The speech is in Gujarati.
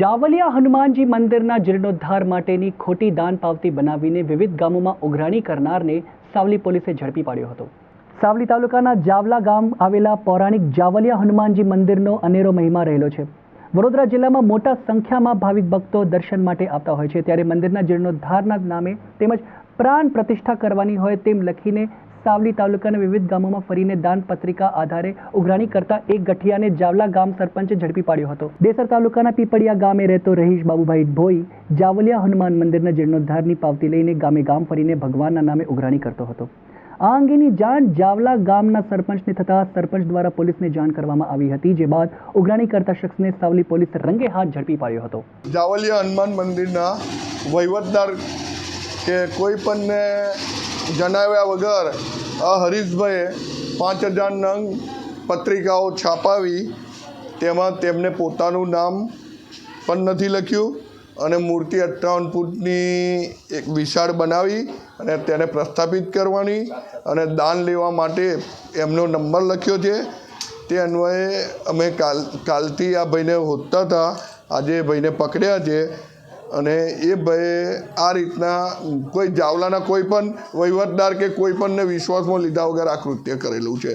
જાવલિયા હનુમાનજી મંદિરના જીર્ણોદ્ધાર માટેની ખોટી દાન પાવતી બનાવીને વિવિધ ગામોમાં ઉઘરાણી કરનારને સાવલી પોલીસે ઝડપી પાડ્યો હતો. સાવલી તાલુકાના જાવલા ગામ આવેલા પૌરાણિક જાવલિયા હનુમાનજી મંદિરનો અનેરો મહિમા રહેલો છે. વડોદરા જિલ્લામાં મોટા સંખ્યામાં ભાવિક ભક્તો દર્શન માટે આવતા હોય છે. ત્યારે મંદિરના જીર્ણોદ્ધારના નામે તેમજ પ્રાણ પ્રતિષ્ઠા કરવાની હોય તેમ લખીને સાવલી તાલુકાના વિવિધ ગામોમાં ફરીને દાન પત્રિકા આધારે ઉઘરાણી કરતા એક ગઠિયાને જાવલા ગામ સરપંચે ઝડપી પાડ્યો હતો. દેસર તાલુકાના પીપળિયા ગામે રહેતો રહીશ બાબુભાઈ ભોઈ જાવલિયા હનુમાન મંદિરના જીર્ણોદ્ધારની પાવતી લઈને ગામે ગામ ફરીને ભગવાનના નામે ઉઘરાણી કરતો હતો. આ અંગેની જાણ જાવલા ગામના સરપંચને થતાં સરપંચ દ્વારા પોલીસને જાણ કરવામાં આવી હતી, જે બાદ ઉઘરાણી કરતા શખ્સને સાવલી પોલીસ રંગે હાથ ઝડપી પાડ્યો હતો. જાવલિયા હનુમાન મંદિરના વહીવટદાર કે કોઈ પણને જણાવ્યા વગર આ હરીશભાઈએ પાંચ હજાર નંગ પત્રિકાઓ છાપાવી તેમાં તેમને પોતાનું નામ પણ નથી લખ્યું અને મૂર્તિ અઠ્ઠાવન ફૂટની એક વિશાળ બનાવી અને તેને પ્રસ્થાપિત કરવાની અને દાન લેવા માટે એમનો નંબર લખ્યો છે. તે અન્વયે અમે કાલ, કાલથી આ ભાઈને હોતા હતા. આજે ભાઈને પકડ્યા છે. અને એ ભાઈએ આ રીતના કોઈ જાવલાના કોઈ પણ વહીવટદાર કે કોઈ પણને વિશ્વાસમાં લીધા વગર આ કૃત્ય કરેલું છે.